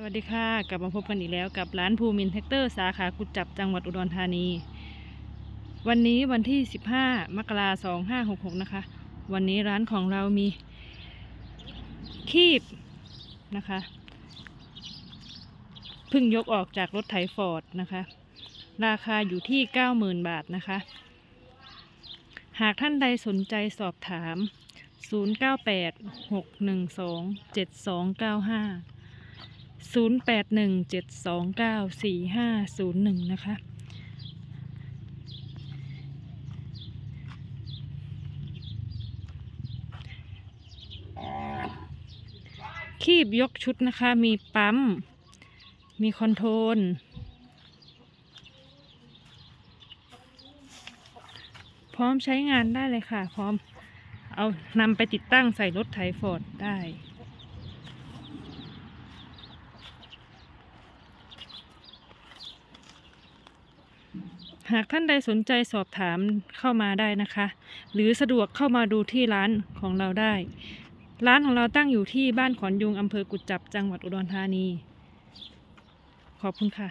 สวัสดีค่ะ กลับมาพบกันอีกแล้วกับร้านภูมินแท็กเตอร์สาขากุจับจังหวัดอุดรธานี วันนี้วันที่ 15 มกราคม2566นะคะ วันนี้ร้านของเรามี คีบนะคะเพิ่งยกออกจากรถไถฟอร์ดนะคะ ราคาอยู่ที่ 90,000 บาทนะคะ หากท่านใดสนใจสอบถาม 098 612 7295 0 8 1 7 2 9 4 5 0 1 นะคะ คีบยกชุดนะคะ มีปั๊ม มีคอนโทรล พร้อมใช้งานได้เลยค่ะ พร้อมเอานำไปติดตั้งใส่รถไถฟอร์ดได้ หากท่านใดสนใจสอบถามเข้ามาได้นะคะ หรือสะดวกเข้ามาดูที่ร้านของเราได้ ร้านของเราตั้งอยู่ที่บ้านขอนยุงอำเภอกุจจับจังหวัดอุดรธานี ขอบคุณค่ะ